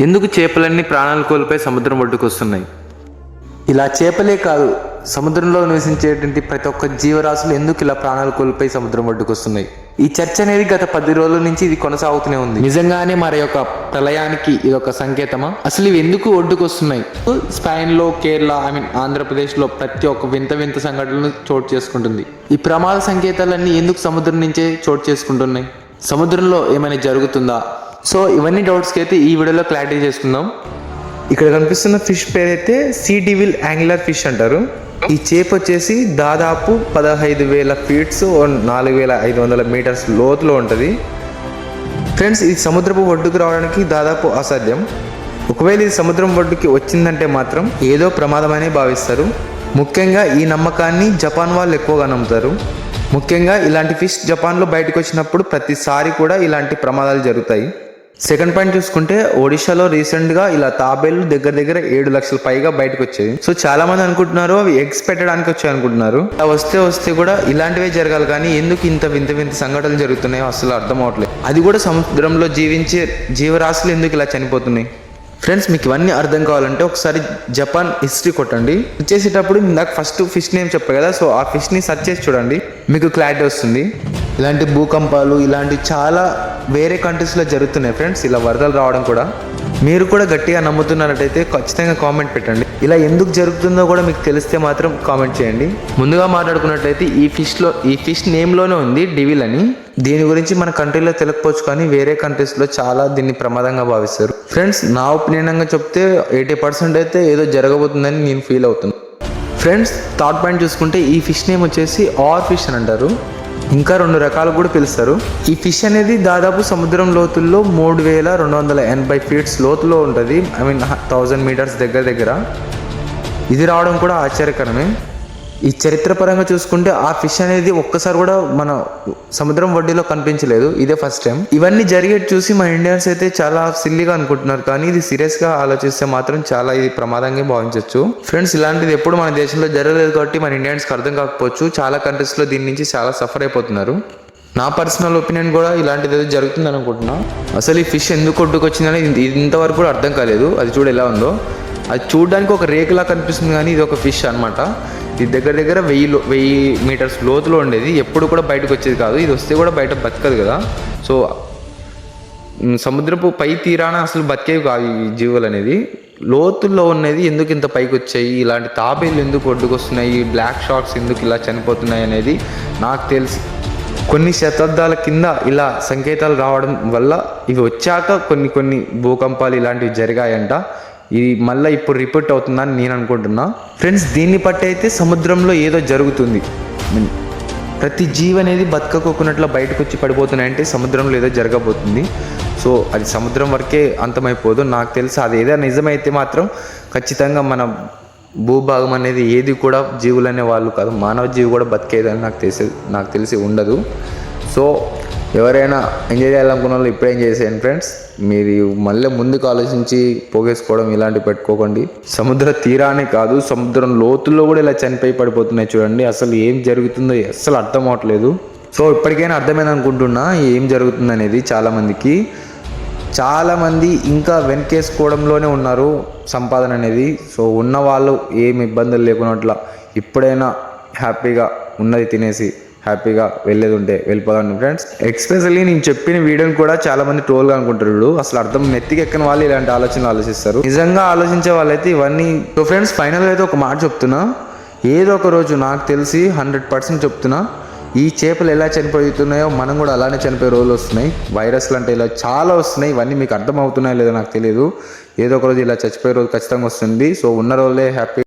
ఎందుకు చేపలన్నీ ప్రాణాలు కోల్పోయి సముద్రం ఒడ్డుకు వస్తున్నాయి? ఇలా చేపలే కాదు సముద్రంలో నివసించేటువంటి ప్రతి ఒక్క జీవరాశులు ఎందుకు ఇలా ప్రాణాలు కోల్పోయి సముద్రం ఒడ్డుకు వస్తున్నాయి? ఈ చర్చ అనేది గత పది రోజుల నుంచి ఇది కొనసాగుతూనే ఉంది. నిజంగానే మరి యొక్క ప్రళయానికి ఇది ఒక సంకేతమా? అసలు ఇవి ఎందుకు ఒడ్డుకు వస్తున్నాయి? స్పెయిన్లో కేరళ ఐ మీన్ ఆంధ్రప్రదేశ్లో ప్రతి ఒక్క వింత వింత సంఘటనలు చోటు చేసుకుంటుంది. ఈ ప్రమాద సంకేతాలన్నీ ఎందుకు సముద్రం నుంచే చోటు చేసుకుంటున్నాయి? సముద్రంలో ఏమైనా జరుగుతుందా? సో ఇవన్నీ డౌట్స్కి అయితే ఈ వీడియోలో క్లారిటీ చేసుకుందాం. ఇక్కడ కనిపిస్తున్న ఫిష్ పేరైతే సీ డివిల్ యాంగులర్ ఫిష్ అంటారు. ఈ చేప వచ్చేసి దాదాపు పదహైదు వేల ఫీట్స్ నాలుగు వేల ఐదు వందల మీటర్స్ లోతులో ఉంటుంది. ఫ్రెండ్స్ ఇది సముద్రపు ఒడ్డుకు రావడానికి దాదాపు అసాధ్యం. ఒకవేళ ఇది సముద్రం ఒడ్డుకి వచ్చిందంటే మాత్రం ఏదో ప్రమాదమనే భావిస్తారు. ముఖ్యంగా ఈ నమ్మకాన్ని జపాన్ వాళ్ళు ఎక్కువగా నమ్ముతారు. ముఖ్యంగా ఇలాంటి ఫిష్ జపాన్లో బయటకు వచ్చినప్పుడు ప్రతిసారి కూడా ఇలాంటి ప్రమాదాలు జరుగుతాయి. సెకండ్ పాయింట్ చూసుకుంటే ఒడిశాలో రీసెంట్గా ఇలా తాబేళ్ళు దగ్గర దగ్గర ఏడు లక్షల పైగా బయటకు వచ్చాయి. సో చాలా మంది అనుకుంటున్నారు అవి ఎగ్స్ పెట్టడానికి వచ్చాయి అనుకుంటున్నారు. అలా వస్తే వస్తే కూడా ఇలాంటివే జరగాలి కానీ ఎందుకు ఇంత వింత వింత సంఘటనలు జరుగుతున్నాయో అసలు అర్థం అవట్లేదు. అది కూడా సముద్రంలో జీవించే జీవరాశులు ఎందుకు ఇలా చనిపోతున్నాయి? ఫ్రెండ్స్ మీకు ఇవన్నీ అర్థం కావాలంటే ఒకసారి జపాన్ హిస్టరీ కొట్టండి. చేసేటప్పుడు నాకు ఫస్ట్ ఫిష్ నేమ్ చెప్పా కదా సో ఆ ఫిష్ని సర్చ్ చేసి చూడండి. మీకు క్లారిటీ వస్తుంది. ఇలాంటి భూకంపాలు ఇలాంటి చాలా వేరే కంట్రీస్లో జరుగుతున్నాయి ఫ్రెండ్స్ ఇలా వరదలు రావడం కూడా. మీరు కూడా గట్టిగా నమ్ముతున్నట్టయితే ఖచ్చితంగా కామెంట్ పెట్టండి. ఇలా ఎందుకు జరుగుతుందో కూడా మీకు తెలిస్తే మాత్రం కామెంట్ చేయండి. ముందుగా మాట్లాడుకున్నట్లయితే ఈ ఫిష్లో ఈ ఫిష్ నేమ్లోనే ఉంది డివిల్ అని. దీని గురించి మన కంట్రీలో తెలియకపోవచ్చు కానీ వేరే కంట్రీస్లో చాలా దీన్ని ప్రమాదంగా భావిస్తారు. ఫ్రెండ్స్ నా ఒపీనియన్గా చెప్తే ఎయిటీ పర్సెంట్ అయితే ఏదో జరగబోతుందని నేను ఫీల్ అవుతున్నాను ఫ్రెండ్స్ థాట్ పాయింట్ చూసుకుంటే ఈ ఫిష్ నేమ్ వచ్చేసి ఆర్ ఫిష్ అని అంటారు. ఇంకా రెండు రకాలు కూడా పిలుస్తారు. ఈ ఫిష్ అనేది దాదాపు సముద్రం లోతుల్లో మూడు వేల రెండు వందల ఎనభై ఫీట్స్ లోతులో ఉంటుంది. ఐ మీన్ థౌజండ్ మీటర్స్ దగ్గర దగ్గర. ఇది రావడం కూడా ఆశ్చర్యకరమే. ఈ చరిత్రపరంగా చూసుకుంటే ఆ ఫిష్ అనేది ఒక్కసారి కూడా మన సముద్రం వడ్డీలో కనిపించలేదు. ఇదే ఫస్ట్ టైం ఇవన్నీ జరిగేది చూసి మన ఇండియన్స్ అయితే చాలా సిల్లీగా అనుకుంటున్నారు. కానీ ఇది సీరియస్గా ఆలోచిస్తే మాత్రం చాలా ఇది ప్రమాదంగా భావించవచ్చు ఫ్రెండ్స్ ఇలాంటిది ఎప్పుడు మన దేశంలో జరగలేదు కాబట్టి మన ఇండియన్స్కి అర్థం కాకపోవచ్చు. చాలా కంట్రీస్లో దీని నుంచి చాలా సఫర్ అయిపోతున్నారు. నా పర్సనల్ ఒపీనియన్ కూడా ఇలాంటిది ఏదో జరుగుతుంది అనుకుంటున్నా. అసలు ఈ ఫిష్ ఎందుకు కొట్టుకొచ్చిందని ఇది- ఇంతవరకు కూడా అర్థం కాలేదు. అది చూడు ఎలా ఉందో. అది చూడడానికి ఒక రేకులా కనిపిస్తుంది కానీ ఇది ఒక ఫిష్ అనమాట ఇది దగ్గర దగ్గర వెయ్యి వెయ్యి మీటర్స్ లోతులో ఉండేది. ఎప్పుడు కూడా బయటకు వచ్చేది కాదు. ఇది వస్తే కూడా బయట బతకదు కదా. సో సముద్రపు పై తీరాన అసలు బతికేవి కావు ఈ జీవులు అనేది. లోతుల్లో ఉన్నది ఎందుకు ఇంత పైకి వచ్చాయి? ఇలాంటి తాబేలు ఎందుకు ఒడ్డుకొస్తున్నాయి? బ్లాక్ షార్క్స్ ఎందుకు ఇలా చనిపోతున్నాయి అనేది నాకు తెలిసి. కొన్ని శతాబ్దాల కింద ఇలా సంకేతాలు రావడం వల్ల ఇవి వచ్చాక కొన్ని కొన్ని భూకంపాలు ఇలాంటివి జరిగాయంట. ఇది మళ్ళీ ఇప్పుడు రిపీట్ అవుతుందని నేను అనుకుంటున్నా. ఫ్రెండ్స్ దీన్ని బట్టి అయితే సముద్రంలో ఏదో జరుగుతుంది. ప్రతి జీవి అనేది బతకకోకున్నట్లు బయటకు వచ్చి పడిపోతున్నాయంటే సముద్రంలో ఏదో జరగబోతుంది. సో అది సముద్రం వరకే అంతమైపోదు. నాకు తెలుసు అది ఏదో నిజమైతే మాత్రం ఖచ్చితంగా మన భూభాగం అనేది ఏది కూడా జీవులనే వాళ్ళు కాదు మానవ జీవి కూడా బతికేదని నాకు తెలిసి నాకు తెలిసి ఉండదు. సో ఎవరైనా ఎంజాయ్ చేయాలనుకున్న వాళ్ళు ఇప్పుడే ఎంజాయ్ చేసేయండి ఫ్రెండ్స్ మీరు మళ్ళీ ముందుకు ఆలోచించి పోగేసుకోవడం ఇలాంటివి పెట్టుకోకండి. సముద్ర తీరానే కాదు సముద్రం లోతుల్లో కూడా ఇలా చనిపోయి పడిపోతున్నాయి చూడండి. అసలు ఏం జరుగుతుందో అస్సలు అర్థం అవట్లేదు. సో ఇప్పటికైనా అర్థమైంది అనుకుంటున్నా ఏం జరుగుతుంది అనేది చాలామందికి. చాలామంది ఇంకా వెనకేసుకోవడంలోనే ఉన్నారు సంపాదన అనేది. సో ఉన్న వాళ్ళు ఏం ఇబ్బందులు లేకున్నట్ల ఇప్పుడైనా హ్యాపీగా ఉన్నది తినేసి హ్యాపీగా వెళ్ళేది ఉంటే వెళ్ళిపోదాం ఫ్రెండ్స్ ఎక్స్పెషల్లీ నేను చెప్పిన వీడియోని కూడా చాలా మంది ట్రోల్గా అనుకుంటారు అసలు అర్థం నెత్తికి ఎక్కని వాళ్ళు ఇలాంటి ఆలోచనలు ఆలోచిస్తారు. నిజంగా ఆలోచించే వాళ్ళైతే ఇవన్నీ సో ఫ్రెండ్స్ ఫైనల్గా అయితే ఒక మాట చెప్తున్నా. ఏదో ఒక రోజు నాకు తెలిసి హండ్రెడ్ పర్సెంట్ చెప్తున్నా. ఈ చేపలు ఎలా చనిపోతున్నాయో మనం కూడా అలానే చనిపోయే రోజులు వస్తున్నాయి. వైరస్లు అంటే ఇలా చాలా వస్తున్నాయి. ఇవన్నీ మీకు అర్థం అవుతున్నాయో లేదో నాకు తెలియదు ఏదో ఒక రోజు ఇలా చచ్చిపోయే రోజు ఖచ్చితంగా వస్తుంది. సో ఉన్న రోజులే హ్యాపీ